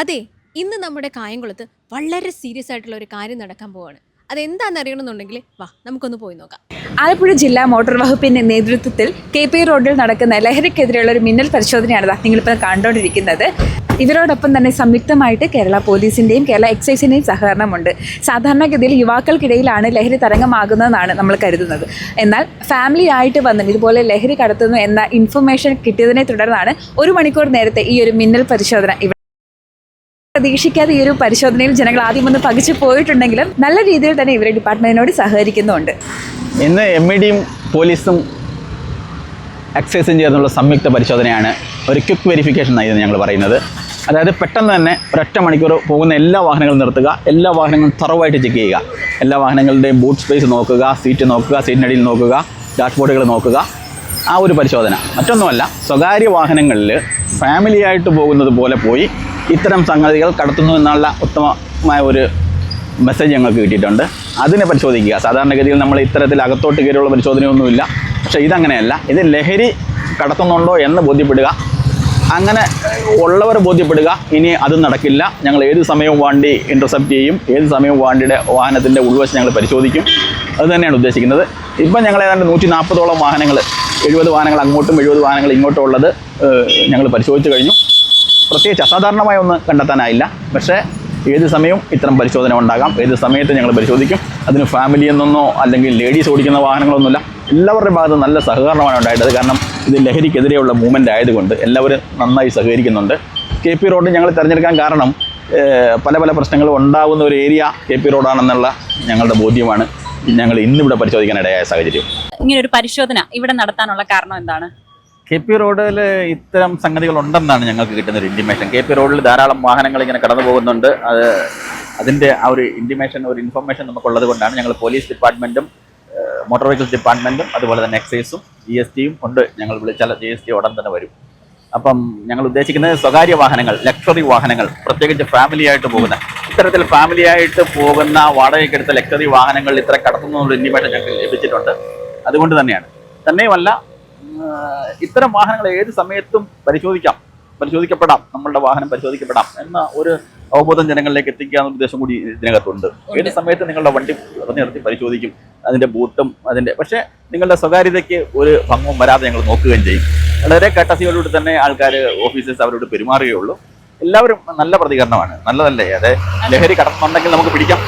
അതെ ഇന്ന് നമ്മുടെ കായംകുളത്ത് വളരെ സീരിയസ് ആയിട്ടുള്ള ഒരു കാര്യം നടക്കാൻ പോവാണ്. അതെന്താണെന്ന് അറിയണമെന്നുണ്ടെങ്കിൽ വാ നമുക്കൊന്ന് പോയി നോക്കാം. ആലപ്പുഴ ജില്ലാ മോട്ടോർ വകുപ്പിന്റെ നേതൃത്വത്തിൽ കെ പി റോഡിൽ നടക്കുന്ന ലഹരിക്കെതിരെയുള്ള ഒരു മിന്നൽ പരിശോധനയാണ് നിങ്ങളിപ്പോൾ കണ്ടുകൊണ്ടിരിക്കുന്നത് ഇവരോടൊപ്പം തന്നെ സംയുക്തമായിട്ട് കേരള പോലീസിന്റെയും കേരള എക്സൈസിന്റെയും സഹകരണമുണ്ട്. സാധാരണഗതിയിൽ യുവാക്കൾക്കിടയിലാണ് ലഹരി തരംഗമാകുന്നതെന്നാണ് നമ്മൾ കരുതുന്നത്. എന്നാൽ ഫാമിലി ആയിട്ട് വന്നും ഇതുപോലെ ലഹരി കടത്തുന്നു എന്ന ഇൻഫർമേഷൻ കിട്ടിയതിനെ തുടർന്നാണ് ഒരു മണിക്കൂർ നേരത്തെ ഈ ഒരു മിന്നൽ പരിശോധന പ്രതീക്ഷിക്കാതെ ഈ ഒരു പരിശോധനയിൽ ജനങ്ങൾ ആദ്യം ഒന്ന് പകിച്ചു പോയിട്ടുണ്ടെങ്കിലും നല്ല രീതിയിൽ തന്നെ ഇവരെ ഡിപ്പാർട്ട്മെന്റിനോട് സഹകരിക്കുന്നുണ്ട്. ഇന്ന് എം ഇ ഡിയും പോലീസും എക്സൈസും ചേർന്നുള്ള സംയുക്ത പരിശോധനയാണ് ഒരു ക്വിക്ക് വെരിഫിക്കേഷൻ എന്നായിരുന്നു ഞങ്ങൾ പറയുന്നത്. അതായത് പെട്ടെന്ന് തന്നെ ഒരൊറ്റ മണിക്കൂർ പോകുന്ന എല്ലാ വാഹനങ്ങളും നിർത്തുക എല്ലാ വാഹനങ്ങളും തറവായിട്ട് ചെക്ക് ചെയ്യുക. എല്ലാ വാഹനങ്ങളുടെയും ബൂട്ട് സ്പേസ് നോക്കുക സീറ്റ് നോക്കുക സീറ്റിനടിയിൽ നോക്കുക ഡാഷ്ബോർഡുകൾ നോക്കുക. ആ ഒരു പരിശോധന. മറ്റൊന്നുമല്ല സ്വകാര്യ വാഹനങ്ങളിൽ ഫാമിലി ആയിട്ട് പോകുന്നത് പോലെ പോയി ഇത്തരം സംഗതികൾ കടത്തുന്നു എന്നുള്ള ഉത്തമമായ ഒരു മെസ്സേജ് ഞങ്ങൾക്ക് കിട്ടിയിട്ടുണ്ട്. അതിനെ പരിശോധിക്കുക. സാധാരണഗതിയിൽ നമ്മൾ ഇത്തരത്തിൽ അകത്തോട്ട് കയറിയുള്ള പരിശോധനയൊന്നുമില്ല. പക്ഷേ ഇതങ്ങനെയല്ല. ഇത് ലഹരി കടത്തുന്നുണ്ടോ എന്ന് ബോധ്യപ്പെടുക. അങ്ങനെ ഉള്ളവർ ബോധ്യപ്പെടുക. ഇനി അത് നടക്കില്ല. ഞങ്ങൾ ഏത് സമയവും വാണ്ടി ഇന്റർസെപ്റ്റ് ചെയ്യും. ഏത് സമയവും വണ്ടിയുടെ വാഹനത്തിന്റെ ഉൾവശം ഞങ്ങൾ പരിശോധിക്കും. അത് തന്നെയാണ് ഉദ്ദേശിക്കുന്നത്. ഇപ്പം ഞങ്ങൾ ഏതാണ്ട് നൂറ്റി നാൽപ്പതോളം വാഹനങ്ങൾ എഴുപത് വാഹനങ്ങൾ അങ്ങോട്ടും എഴുപത് വാഹനങ്ങൾ ഇങ്ങോട്ടും ഉള്ളത് ഞങ്ങൾ പരിശോധിച്ചു കഴിഞ്ഞു. പ്രത്യേകിച്ച് അസാധാരണമായ ഒന്ന് കണ്ടെത്താനായില്ല. പക്ഷേ ഏത് സമയവും ഇത്തരം പരിശോധന ഉണ്ടാകാം. ഏത് സമയത്ത് ഞങ്ങൾ പരിശോധിക്കും. അതിന് ഫാമിലി എന്നൊന്നോ അല്ലെങ്കിൽ ലേഡീസ് ഓടിക്കുന്ന വാഹനങ്ങളൊന്നുമില്ല. എല്ലാവരുടെ ഭാഗത്ത് നല്ല സഹകരണമാണ് ഉണ്ടായിട്ടത് കാരണം ഇത് ലഹരിക്കെതിരെയുള്ള മൂവ്മെന്റ് ആയതുകൊണ്ട് എല്ലാവരും നന്നായി സഹകരിക്കുന്നുണ്ട്. കെ പി റോഡ് ഞങ്ങൾ തിരഞ്ഞെടുക്കാൻ കാരണം പല പല പ്രശ്നങ്ങളും ഉണ്ടാകുന്ന ഒരു ഏരിയ കെ പി റോഡാണെന്നുള്ള ഞങ്ങളുടെ ബോധ്യമാണ്. ഞങ്ങൾ ഇന്നിവിടെ പരിശോധിക്കാനിടയായ സാഹചര്യം. ഇങ്ങനെ ഒരു പരിശോധന ഇവിടെ നടത്താനുള്ള കാരണം എന്താണ്? കെ പി റോഡിൽ ഇത്തരം സംഗതികൾ ഉണ്ടെന്നാണ് ഞങ്ങൾക്ക് കിട്ടുന്ന ഒരു ഇന്റിമേഷൻ കെ പി റോഡിൽ ധാരാളം വാഹനങ്ങൾ ഇങ്ങനെ കടന്നു പോകുന്നുണ്ട്. അത് അതിന്റെ ആ ഒരു ഇന്റിമേഷൻ ഒരു ഇൻഫർമേഷൻ നമുക്കുള്ളത് കൊണ്ടാണ് ഞങ്ങൾ പോലീസ് ഡിപ്പാർട്ട്മെന്റും മോട്ടോർ വെഹിക്കിൾസ് ഡിപ്പാർട്ട്മെന്റും അതുപോലെ തന്നെ എക്സൈസും ജി എസ് ടിയും കൊണ്ട് ഞങ്ങൾ വിളിച്ചാൽ ജി എസ് ടി ഉടൻ തന്നെ വരും. അപ്പം ഞങ്ങൾ ഉദ്ദേശിക്കുന്നത് സ്വകാര്യ വാഹനങ്ങൾ ലക്ഷറി വാഹനങ്ങൾ പ്രത്യേകിച്ച് ഫാമിലിയായിട്ട് പോകുന്ന ഇത്തരത്തിൽ ഫാമിലിയായിട്ട് പോകുന്ന പോകുന്ന വാടകയ്ക്കെടുത്ത ലക്ഷറി വാഹനങ്ങളിൽ ഇത്ര കടത്തുന്നതുകൊണ്ട് ഒരു ഇന്റിമേഷൻ ഞങ്ങൾക്ക് ലഭിച്ചിട്ടുണ്ട്. അതുകൊണ്ട് തന്നെയാണ്. തന്നെയുമല്ല ഇത്തരം വാഹനങ്ങൾ ഏത് സമയത്തും പരിശോധിക്കാം. പരിശോധിക്കപ്പെടാം. നമ്മളുടെ വാഹനം പരിശോധിക്കപ്പെടാം എന്ന ഒരു അവബോധം ജനങ്ങളിലേക്ക് എത്തിക്കുക എന്ന ഉദ്ദേശം കൂടി ഇതിനകത്തുണ്ട്. ഏത് സമയത്ത് നിങ്ങളുടെ വണ്ടി പറഞ്ഞു നിർത്തി പരിശോധിക്കും അതിന്റെ ബൂട്ടും അതിന്റെ പക്ഷേ നിങ്ങളുടെ സ്വകാര്യതയ്ക്ക് ഒരു ഭംഗവും വരാതെ ഞങ്ങൾ നോക്കുകയും ചെയ്യും. വളരെ കട്ടസിയോടുകൂടി തന്നെ ആൾക്കാർ ഓഫീസേഴ്സ് അവരോട് പെരുമാറുകയുള്ളൂ. എല്ലാവരും നല്ല പ്രതികരണമാണ്. നല്ലതല്ലേ? അതെ. ലഹരി കടന്നുണ്ടെങ്കിൽ നമുക്ക് പിടിക്കാം.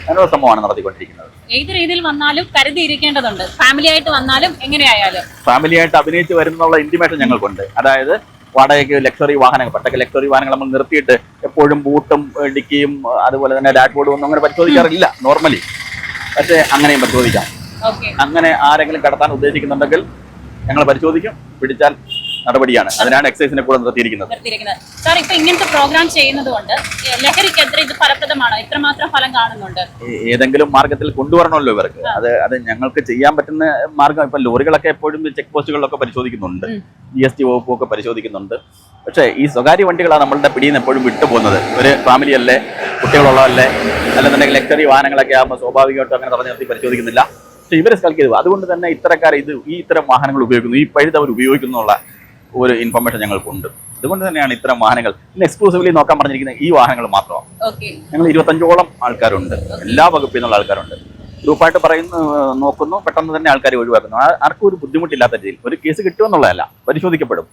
അങ്ങനെയുള്ള സംഭവമാണ് നടത്തിക്കൊണ്ടിരിക്കുന്നത്. ഏത് രീതിയിൽ വന്നാലും കരുതിയിരിക്കേണ്ടതുണ്ട്. ഫാമിലി ആയിട്ട് വന്നാലും എങ്ങനെയായാലും. ഫാമിലി ആയിട്ട് അഭിനയിച്ച് വരുന്നുള്ള ഇന്റിമേഷൻ ഞങ്ങൾക്കുണ്ട്. അതായത് വാടകയ്ക്ക് ലക്ഷറി വാഹനങ്ങൾ പണ്ടൊക്കെ ലക്ഷറി വാഹനങ്ങൾ നമ്മൾ നിർത്തിയിട്ട് എപ്പോഴും ബൂട്ടും ഡിക്കിയും അതുപോലെ തന്നെ ഡാഷ്ബോർഡും ഒന്നും അങ്ങനെ പരിശോധിക്കാറില്ല. നോർമലി പക്ഷേ അങ്ങനെയും പരിശോധിക്കാം. അങ്ങനെ ആരെങ്കിലും കടത്താൻ ഉദ്ദേശിക്കുന്നുണ്ടെങ്കിൽ ഞങ്ങൾ പരിശോധിക്കും. പിടിച്ചാൽ നടപടിയാണ്. അതിനാണ് എക്സൈസിനെ കൂടെ നിർത്തിയിരിക്കുന്നത്. നിർത്തിയിരിക്കുന്നത്. സാർ ഇപ്പൊ ഇങ്ങനത്തെ പ്രോഗ്രാം ചെയ്യുന്നത് കൊണ്ട് ഏ, ലഹരിക്കെതിരെ ഇത് ഫലപ്രദമാണോ? ഇത്രമാത്രം ഫലം കാണുന്നുണ്ട്. ഏതെങ്കിലും മാർഗത്തിൽ കൊണ്ടുവരണമല്ലോ ഇവർക്ക്. അത് അത് ഞങ്ങൾക്ക് ചെയ്യാൻ പറ്റുന്ന മാർഗം ഇപ്പൊ ലോറികളൊക്കെ എപ്പോഴും ചെക്ക് പോസ്റ്റുകളിലൊക്കെ പരിശോധിക്കുന്നുണ്ട്. ജി എസ് ടി വകുപ്പും ഒക്കെ പരിശോധിക്കുന്നുണ്ട്. പക്ഷേ ഈ സ്വകാര്യ വണ്ടികളാണ് നമ്മളുടെ പിടിയിൽ നിന്ന് എപ്പോഴും വിട്ടുപോകുന്നത്. ഒരു ഫാമിലി അല്ലേ കുട്ടികളുള്ളതല്ലേ അല്ലെന്നുണ്ടെങ്കിൽ ലക്ഷറി വാഹനങ്ങളൊക്കെ ആകുമ്പോൾ സ്വാഭാവികമായിട്ടും അങ്ങനെ തടഞ്ഞു നിർത്തി പരിശോധിക്കുന്നില്ല. പക്ഷേ ഇവരെ സ്കൽക്കിയത് അതുകൊണ്ട് തന്നെ ഇത്തരക്കാർ ഇത് ഈ ഇത്തരം വാഹനങ്ങൾ ഉപയോഗിക്കുന്നു ഈ പഴുത് അവർ ഉപയോഗിക്കുന്നുള്ള ഒരു ഇൻഫർമേഷൻ ഞങ്ങൾക്കുണ്ട്. അതുകൊണ്ട് തന്നെയാണ് ഇത്തരം വാഹനങ്ങൾ ഇന്ന് എക്സ്ക്ലൂസീവ്ലി നോക്കാൻ പറഞ്ഞിരിക്കുന്ന ഈ വാഹനങ്ങൾ മാത്രമാണ്. ഞങ്ങൾ ഇരുപത്തഞ്ചോളം ആൾക്കാരുണ്ട്. എല്ലാ വകുപ്പിൽ നിന്നുള്ള ആൾക്കാരുണ്ട്. ഗ്രൂപ്പായിട്ട് പറയുന്നു നോക്കുന്നു പെട്ടെന്ന് തന്നെ ആൾക്കാരെ ഒഴിവാക്കുന്നു. ആർക്കും ഒരു ബുദ്ധിമുട്ടില്ലാത്ത രീതിയിൽ ഒരു കേസ് കിട്ടുമെന്നുള്ളതല്ല പരിശോധിക്കപ്പെടും.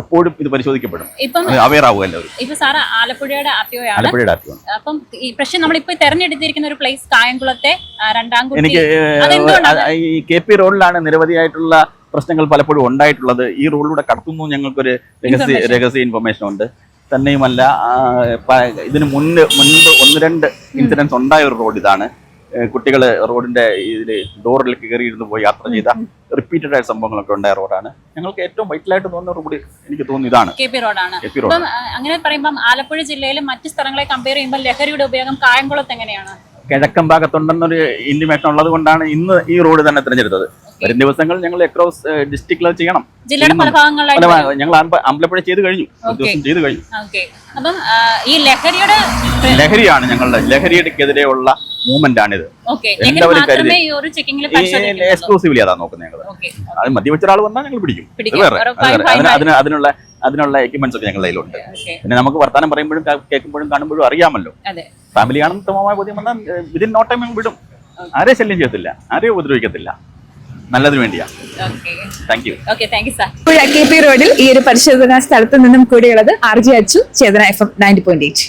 എപ്പോഴും ഇത് പരിശോധിക്കപ്പെടും. അവയർ ആവുമല്ലോ ഇപ്പൊ സാറ് ആലപ്പുഴയുടെ ആലപ്പുഴയുടെ അപ്പം പക്ഷെ നമ്മളിപ്പോ തെരഞ്ഞെടുത്തിരിക്കുന്ന ഒരു പ്ലേസ് കായംകുളത്തെ രണ്ടാം എനിക്ക്? ഈ കെ പി റോഡിലാണ് നിരവധിയായിട്ടുള്ള പ്രശ്നങ്ങൾ പലപ്പോഴും ഉണ്ടായിട്ടുള്ളത് ഈ റൂളിലൂടെ കടത്തുന്നു ഞങ്ങൾക്കൊരു രഹസ്യ. രഹസ്യ ഇൻഫർമേഷൻ ഉണ്ട്. തന്നെയുമല്ല ഇതിന് മുൻപ് മുൻപ് ഒന്ന് രണ്ട് ഇൻസിഡൻസ് ഉണ്ടായ ഒരു റോഡ് ഇതാണ്. കുട്ടികൾ റോഡിന്റെ ഇതിൽ ഡോറിൽ കയറിയിരുന്ന് പോയി യാത്ര ചെയ്ത റിപ്പീറ്റഡ് ആയ സംഭവങ്ങളൊക്കെ ഉണ്ടായ റോഡാണ് ഞങ്ങൾക്ക് ഏറ്റവും വൈറ്റലായിട്ട് തോന്നുന്ന റോഡ് എനിക്ക് തോന്നുന്നു ഇതാണ്. കെ പി റോഡാണ് റോഡ് അപ്പം അങ്ങനെ പറയുമ്പോൾ ആലപ്പുഴ ജില്ലയിലെ മറ്റു സ്ഥലങ്ങളെ കമ്പയർ ചെയ്യുമ്പോൾ ലഹരിയുടെ ഉപയോഗം കായംകുളത്ത് എങ്ങനെയാണ്? കിഴക്കൻ ഭാഗത്തുണ്ടെന്നൊരു ഇൻഡിമേഷൻ ഉള്ളത് കൊണ്ടാണ് ഇന്ന് ഈ റോഡ് തന്നെ തിരഞ്ഞെടുത്തത്. വരും ദിവസങ്ങൾ ഞങ്ങൾ അക്രോസ് ഡിസ്ട്രിക്റ്റിൽ ചെയ്യണം. ജില്ലയുടെ പല ഭാഗങ്ങളിലായിട്ട് ഞങ്ങൾ അമ്പലപ്പുഴ ചെയ്ത് കഴിഞ്ഞു. ദിവസം ചെയ്ത് കഴിഞ്ഞു. അപ്പം ഈ ലഹരിയുടെ ലഹരിയാണ് ഞങ്ങളുടെ ലഹരിക്കെതിരെയുള്ള മൂവ്മെന്റ് ആണിത് എല്ലാവരും എക്സ്ക്ലൂസീവ്ലി അതാ നോക്കുന്നത് ഞങ്ങൾ അത് മദ്യപിച്ച ഒരാൾ വന്നാൽ ഞങ്ങൾ പിടിക്കും. അതിന് അതിനുള്ള അതിനുള്ള എക്യുപ്മെന്റ്സ് ഒക്കെ ഞങ്ങളുടെ കയ്യിലുണ്ട്. പിന്നെ നമുക്ക് വർത്താനം പറയുമ്പോഴും കേൾക്കുമ്പോഴും കാണുമ്പോഴും അറിയാമല്ലോ. ഫാമിലി ആണെന്ന് ബോധ്യം വന്നാൽ വിതിൻ നോ ടൈം വിടും. ആരെയും ശല്യം ചെയ്യത്തില്ല. ആരെയും ഉപദ്രവിക്കത്തില്ല. നല്ലതിന് വേണ്ടിയാ. കെ പി റോഡിൽ ഈ ഒരു പരിശോധനാ സ്ഥലത്ത് നിന്നും കൂടിയുള്ളത് R J Achu Chethana F M ninety point eight